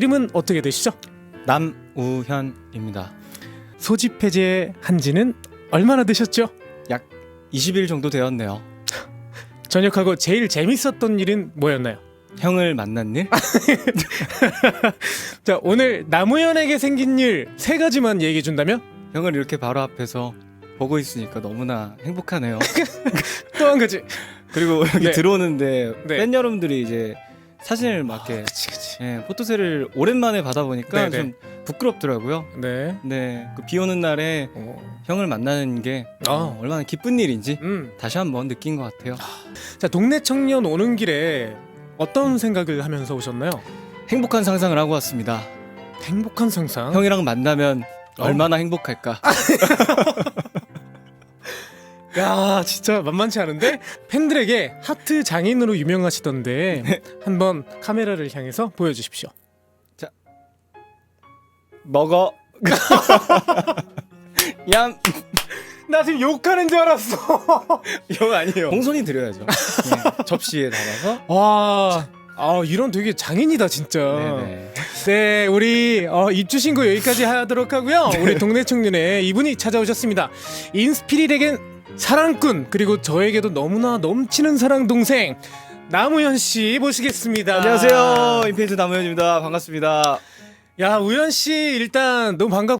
이름은 어떻게 되시죠? 남우현입니다. 소집 해제 한 지는 얼마나 되셨죠? 20일 정도 되었네요. 전역하고 제일 재밌었던 일은 뭐였나요? 형을 만난 일? 자 오늘 남우현에게 생긴 일 세 가지만 얘기해 준다면 형을 이렇게 바로 앞에서 보고 있으니까 너무나 행복하네요. 또 한 가지 그리고 여기 네. 들어오는데 네. 팬 여러분들이 이제 사진을 막 이렇게 그치 그치 예, 포토셀을 오랜만에 받아보니까 네네. 좀 부끄럽더라고요. 네 네, 그 비 오는 날에 어. 형을 만나는 게 아. 어, 얼마나 기쁜 일인지 음. 다시 한번 느낀 것 같아요. 자 동네 청년 오는 길에 어떤 생각을 하면서 오셨나요? 행복한 상상을 하고 왔습니다. 행복한 상상 형이랑 만나면 어? 얼마나 행복할까? 야 진짜 만만치 않은데 팬들에게 하트 장인으로 유명하시던데 한번 카메라를 향해서 보여주십시오. 먹어. 얌. 나 지금 욕하는 줄 알았어. 형 아니에요. 공손히 드려야죠. 네, 접시에 담아서. 와, 아 이런 되게 장인이다 진짜. 네네. 네, 우리 어, 입주 신고 여기까지 하도록 하고요. 우리 동네 청년의 이분이 찾아오셨습니다. 인스피릿에겐 사랑꾼 그리고 저에게도 너무나 넘치는 사랑 동생 남우현 씨 모시겠습니다. 안녕하세요. 인피니트 남우현입니다. 반갑습니다. 야 우현 씨 일단 너무 반갑.